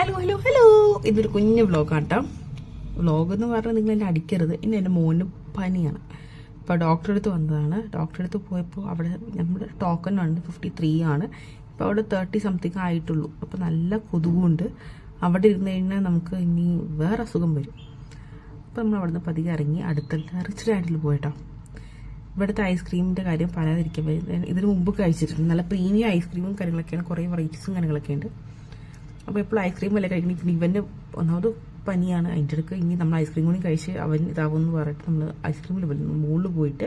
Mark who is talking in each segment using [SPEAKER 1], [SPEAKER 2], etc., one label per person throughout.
[SPEAKER 1] Hello hello hello ഇതൊരു കുഞ്ഞു വ്ലോഗാണ് കേട്ടോ വ്ലോഗ് എന്ന് പറഞ്ഞാൽ നിങ്ങൾ എന്നെ അടിക്കരുത്. ഇനി എന്റെ മോന് പനിയാണ്. ഇപ്പോൾ ഡോക്ടറെ അടുത്ത് വന്നതാണ്. ഡോക്ടറെ അടുത്ത് പോയപ്പോൾ അവിടെ നമ്മുടെ ടോക്കൺ ഉണ്ട് ഫിഫ്റ്റി ത്രീ ആണ്. ഇപ്പോൾ അവിടെ തേർട്ടി സംതിങ് ആയിട്ടുള്ളൂ. അപ്പോൾ നല്ല കൊതുകുണ്ട്. അവിടെ ഇരുന്ന് കഴിഞ്ഞാൽ നമുക്ക് ഇനി വേറെ അസുഖം വരും. അപ്പോൾ നമ്മൾ അവിടുന്ന് പതിയെ ഇറങ്ങി അടുത്ത റിച്ച് ഡാഡിൽ പോയിട്ടോ. ഇവിടുത്തെ ഐസ്ക്രീമിന്റെ കാര്യം പറയാതിരിക്കാൻ ഇതിന് മുമ്പ് കഴിച്ചിട്ടുണ്ട്. നല്ല പ്രീമിയം ഐസ്ക്രീമും കാര്യങ്ങളൊക്കെയാണ്. കുറേ വെറൈറ്റീസും കാര്യങ്ങളൊക്കെ ഉണ്ട് അപ്പോൾ എപ്പോഴും ഐസ്ക്രീം വല്ല കഴിക്കണം? ഇവന്റെ ഒന്നാമത് പനിയാണ്. അതിന്റെ ഇടയ്ക്ക് ഇനി നമ്മൾ ഐസ്ക്രീം കൂടി കഴിച്ച് അവൻ ഇതാവുമെന്ന് പറഞ്ഞിട്ട് നമ്മൾ ഐസ്ക്രീമിൽ വരുന്നു മുകളിൽ പോയിട്ട്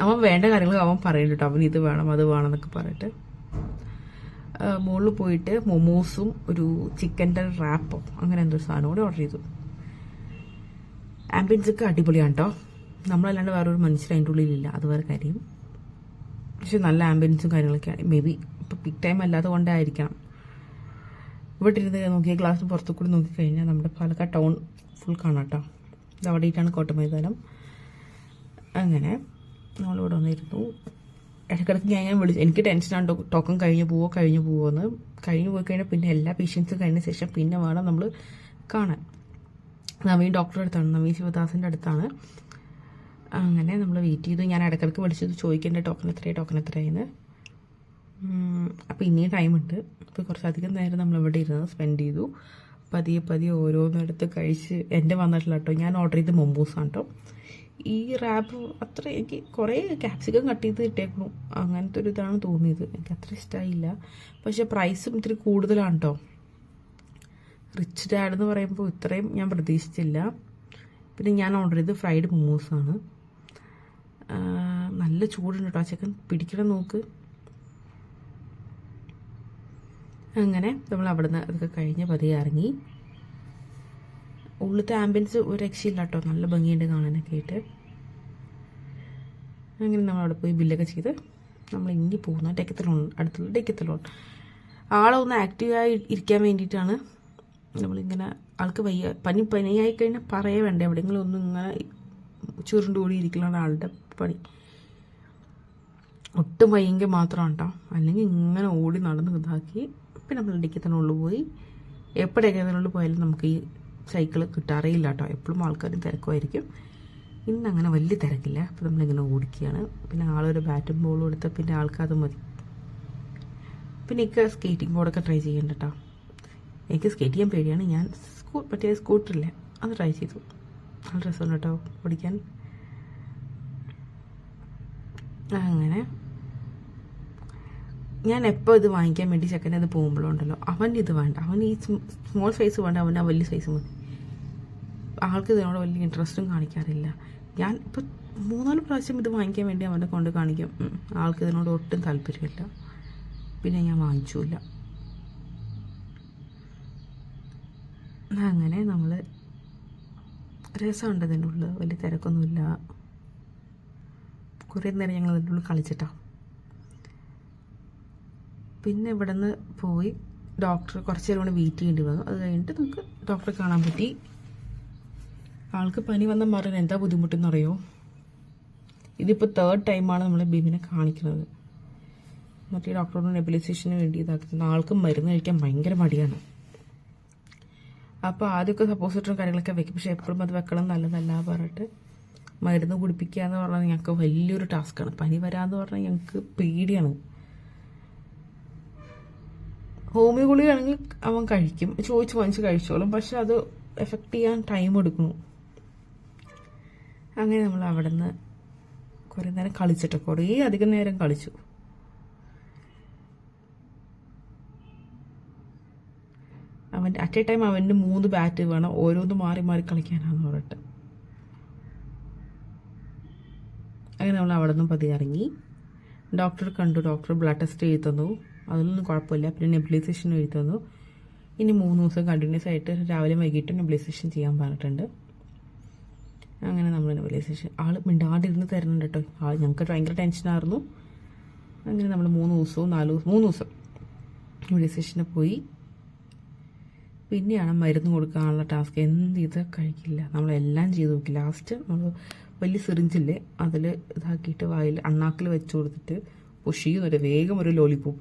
[SPEAKER 1] അവൻ വേണ്ട കാര്യങ്ങൾ അവൻ പറയുന്നു കേട്ടോ. അവൻ ഇത് വേണം അത് വേണം എന്നൊക്കെ പറഞ്ഞിട്ട്. മുകളിൽ പോയിട്ട് മൊമോസും ഒരു ചിക്കന്റെ റാപ്പോ അങ്ങനെ എന്തോ സാധനം കൂടി ഓർഡർ ചെയ്തു. ആംബിയൻസ് ഒക്കെ അടിപൊളിയാണ് കേട്ടോ. നമ്മളല്ലാണ്ട് വേറൊരു മനുഷ്യർ അതിന്റെ ഉള്ളിലില്ല അത് വേറെ കാര്യം. പക്ഷെ നല്ല ആംബിയൻസും കാര്യങ്ങളൊക്കെയാണ്. മേ ബി ഇപ്പം പിക് ടൈം അല്ലാതെ കൊണ്ടായിരിക്കണം. ഇവിടെ ഇരുന്ന് നോക്കിയ ഗ്ലാസ് പുറത്തു കൂടി നോക്കിക്കഴിഞ്ഞാൽ നമ്മുടെ പാലക്കാട് ടൗൺ ഫുൾ കാണാം കേട്ടോ ഇത് അവിടെയിട്ടാണ് കോട്ട മൈതാനം. അങ്ങനെ നമ്മളിവിടെ വന്നിരുന്നു. ഇടയ്ക്കിടയ്ക്ക് ഞാൻ ഞാൻ വിളിച്ചു എനിക്ക് ടെൻഷനാണ് ടോക്കൺ കഴിഞ്ഞു പോവോ കഴിഞ്ഞു പോവോ എന്ന് കഴിഞ്ഞ് പോയി കഴിഞ്ഞാൽ പിന്നെ എല്ലാ പേഷ്യൻസും കഴിഞ്ഞ ശേഷം പിന്നെ വേണം നമ്മൾ കാണാൻ. നവീൻ ഡോക്ടറുടെ അടുത്താണ് നവീൻ ശിവദാസിന്റെ അടുത്താണ്. അങ്ങനെ നമ്മൾ വെയിറ്റ് ചെയ്തു. ഞാൻ ഇടയ്ക്കിടയ്ക്ക് വിളിച്ചത് ചോദിക്കേണ്ട ടോക്കൺ എത്രയാണ് ടോക്കൺ എത്രയായിരുന്നു അപ്പോൾ ഇനിയും ടൈമുണ്ട് അപ്പോൾ കുറച്ചധികം നേരം നമ്മൾ ഇവിടെ ഇരുന്ന് സ്പെൻഡ് ചെയ്തു. പതിയെ പതിയെ ഓരോന്നെടുത്ത് കഴിച്ച് എന്റെ വന്നിട്ടില്ല കേട്ടോ ഞാൻ ഓർഡർ ചെയ്ത് ആണ് കേട്ടോ ഈ റാപ്പ് അത്ര എനിക്ക് കുറേ ക്യാപ്സിക്കം കട്ട് ചെയ്ത് കിട്ടിയേക്കണു അങ്ങനത്തെ ഒരു ഇതാണ് തോന്നിയത്. എനിക്ക് അത്ര ഇഷ്ടമായില്ല പക്ഷേ പ്രൈസും ഇത്തിരി കൂടുതലാണ് കേട്ടോ റിച്ച് ഡാഡ് എന്ന് പറയുമ്പോൾ ഇത്രയും ഞാൻ പ്രതീക്ഷിച്ചില്ല. പിന്നെ ഞാൻ ഓർഡർ ചെയ്ത് ഫ്രൈഡ് മൊമോസാണ് നല്ല ചൂടുണ്ട് കേട്ടോ ആ ചിക്കൻ പിടിക്കണം നോക്ക്. അങ്ങനെ നമ്മൾ അവിടുന്ന് അതൊക്കെ കഴിഞ്ഞ് പതിയെ ഇറങ്ങി. ഉള്ളിലത്തെ ആംബിയൻസ് ഒരു രക്ഷയില്ല കേട്ടോ നല്ല ഭംഗിയുണ്ട് കാണാനൊക്കെ ആയിട്ട്. അങ്ങനെ നമ്മൾ അവിടെ പോയി ബില്ലൊക്കെ ചെയ്ത് നമ്മൾ ഇങ്ങി പോകുന്ന ഡെക്കത്തലോൺ അടുത്തുള്ള ഡെക്കത്തലോൺ. ആളൊന്ന് ആക്റ്റീവായി ഇരിക്കാൻ വേണ്ടിയിട്ടാണ്. നമ്മളിങ്ങനെ ആൾക്ക് വയ്യ. പനി പനിയായി കഴിഞ്ഞാൽ പറയേ വേണ്ട. എവിടെയെങ്കിലും ഒന്നും ഇങ്ങനെ ചുരുണ്ടോടി ഇരിക്കലാണ് ആളുടെ പണി. ഒട്ടും വയ്യെങ്കിൽ മാത്രമാണ് കേട്ടോ അല്ലെങ്കിൽ ഇങ്ങനെ ഓടി നടന്ന് ഇതാക്കി പിന്നെ നമ്മൾ ഇടിക്കത്തിനുള്ളിൽ പോയി. എപ്പോഴൊക്കെ അതിനുള്ളിൽ പോയാലും നമുക്ക് ഈ സൈക്കിൾ കിട്ടാറേയില്ല കേട്ടോ എപ്പോഴും ആൾക്കാരും തിരക്കുമായിരിക്കും. ഇന്ന് അങ്ങനെ വലിയ തിരക്കില്ല. അപ്പോൾ നമ്മളിങ്ങനെ ഓടിക്കുകയാണ്. പിന്നെ ആളൊരു ബാറ്റും ബോളും എടുത്താൽ പിന്നെ ആൾക്കത് മതി. പിന്നെ എനിക്ക് സ്കേറ്റിംഗ് ബോർഡൊക്കെ ട്രൈ ചെയ്യണ്ട കേട്ടോ എനിക്ക് സ്കേറ്റ് ചെയ്യാൻ പേടിയാണ്. ഞാൻ സ്കൂ മറ്റേ സ്കൂട്ടറില്ലേ അത് ട്രൈ ചെയ്തു. നല്ല രസമുണ്ട് കേട്ടോ ഓടിക്കാൻ. അങ്ങനെ ഞാൻ എപ്പോൾ ഇത് വാങ്ങിക്കാൻ വേണ്ടി ചെക്കൻ അത് പോകുമ്പോഴുണ്ടല്ലോ അവൻ ഇത് വേണ്ട. അവൻ ഈ സ്മോൾ സൈസ് വേണ്ട. അവൻ ആ വലിയ സൈസ് മതി. ആൾക്ക് ഇതിനോട് വലിയ ഇൻട്രസ്റ്റും കാണിക്കാറില്ല. ഞാൻ ഇപ്പോൾ മൂന്നാൽ പ്രാവശ്യം ഇത് വാങ്ങിക്കാൻ വേണ്ടി അവനെ കൊണ്ട് കാണിക്കും. ആൾക്ക് ഇതിനോട് ഒട്ടും താല്പര്യമില്ല. പിന്നെ ഞാൻ വാങ്ങിച്ചില്ല. അങ്ങനെ നമ്മൾ രസമുണ്ട് അതിന്റെ ഉള്ളിൽ വലിയ തിരക്കൊന്നുമില്ല. കുറേ നേരം ഞങ്ങൾ അതിന്റെ ഉള്ളിൽ കളിച്ചിട്ടാ. പിന്നെ ഇവിടെ നിന്ന് പോയി ഡോക്ടർ കുറച്ച് നേരം കൂടെ വെയിറ്റ് ചെയ്യേണ്ടി വന്നു. അത് കഴിഞ്ഞിട്ട് നമുക്ക് ഡോക്ടറെ കാണാൻ പറ്റി. ആൾക്ക് പനി വന്ന മാറാൻ എന്താ ബുദ്ധിമുട്ടെന്ന് അറിയോ? ഇതിപ്പോൾ തേർഡ് ടൈമാണ് നമ്മൾ ബിബിനെ കാണിക്കുന്നത്. മറ്റേ ഡോക്ടറോട് നെബിലൈസേഷന് വേണ്ടി ഇതാക്കുന്നത്. ആൾക്ക് മരുന്ന് കഴിക്കാൻ ഭയങ്കര മടിയാണ്. അപ്പോൾ ആദ്യമൊക്കെ സപ്പോസിറ്ററും കാര്യങ്ങളൊക്കെ വെക്കും. പക്ഷേ എപ്പോഴും അത് വെക്കണം നല്ലതല്ല പറഞ്ഞിട്ട് മരുന്ന് കുടിപ്പിക്കുക എന്ന് പറഞ്ഞാൽ ഞങ്ങൾക്ക് വലിയൊരു ടാസ്ക്കാണ് പനി വരാമെന്ന് പറഞ്ഞാൽ ഞങ്ങൾക്ക് പേടിയാണ്. ഹോമിയോ ഗുളികയാണെങ്കിൽ അവൻ കഴിക്കും. ചോദിച്ച് വാങ്ങിച്ച് കഴിച്ചോളും. പക്ഷെ അത് എഫക്റ്റ് ചെയ്യാൻ ടൈം എടുക്കുന്നു. അങ്ങനെ നമ്മൾ അവിടെ നിന്ന് കുറേ നേരം കളിച്ചിട്ട് കുറേ അധികം നേരം കളിച്ചു. അവൻ അറ്റ് എ ടൈം അവന്റെ മൂന്ന് ബാറ്റ് വേണം. ഓരോന്ന് മാറി മാറി കളിക്കാനാന്ന് പറഞ്ഞിട്ട്. അങ്ങനെ നമ്മൾ അവിടെ നിന്നും പതി ഇറങ്ങി. ഡോക്ടർ കണ്ടു. ഡോക്ടർ ബ്ലഡ് ടെസ്റ്റ് ചെയ്തു തന്നു. അതിലൊന്നും കുഴപ്പമില്ല. പിന്നെ നെബിലൈസേഷൻ എഴുതുന്നു ഇനി മൂന്ന് ദിവസം കണ്ടിന്യൂസ് ആയിട്ട് രാവിലെ വൈകിട്ട് നെബിലൈസേഷൻ ചെയ്യാൻ പറഞ്ഞിട്ടുണ്ട്. അങ്ങനെ നമ്മൾ നെബിലൈസേഷൻ ആൾ മിണ്ടാണ്ടിരുന്ന് തരുന്നുണ്ട് കേട്ടോ. ആൾ ഞങ്ങൾക്ക് ഭയങ്കര ടെൻഷനായിരുന്നു അങ്ങനെ നമ്മൾ മൂന്ന് ദിവസവും നാല് ദിവസം മൂന്ന് ദിവസം നെബിലൈസേഷന് പോയി. പിന്നെയാണ് മരുന്ന് കൊടുക്കാനുള്ള ടാസ്ക് എന്ത് ഇത് കഴിക്കില്ല. നമ്മളെല്ലാം ചെയ്ത് നോക്കി. ലാസ്റ്റ് നമ്മൾ വലിയ സിറിഞ്ചില്ലേ അതിൽ ഇതാക്കിയിട്ട് വായിൽ അണ്ണാക്കിൽ വെച്ച് കൊടുത്തിട്ട് ചെയ്യുന്നൊരു വേഗം ഒരു ലോലിപ്പോപ്പ്